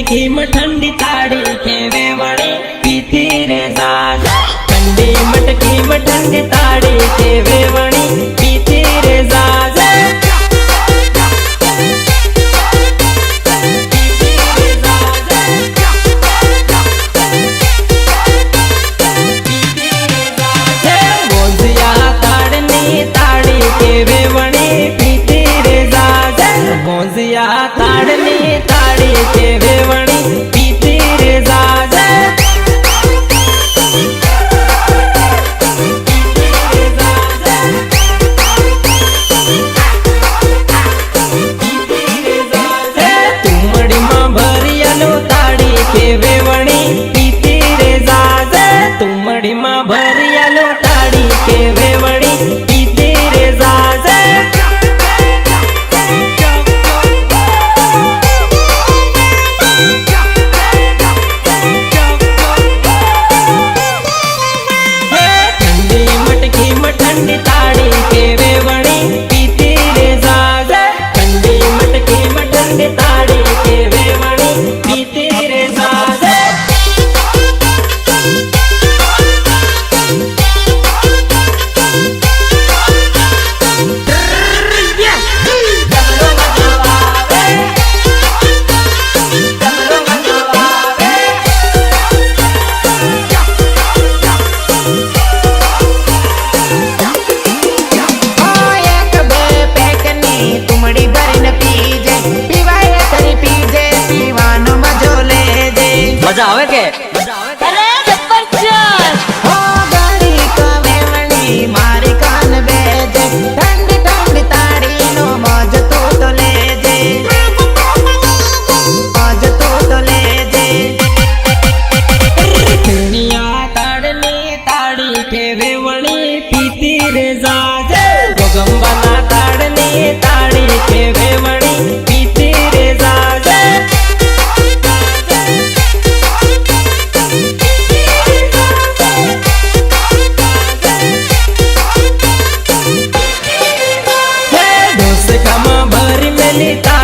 મટકીમાં ઠંડી તાળી કેવે વળી પીતી રે સાજ ઠંડી મટકીમાં ઠંડી તાળી કેવે વળી ઠંડી તાળી કે મજા આવે કે? મજા આવે કે અરે જબરજસ્ત હો ગાડી કવેવણી મારી કાન બેજે. ઠંડ ઠંડ તારી નો મજ તો તો લેજે. મજ તો તો લેજે. દુનિયા તાડને તાડી કેવે ಲಲಿತಾ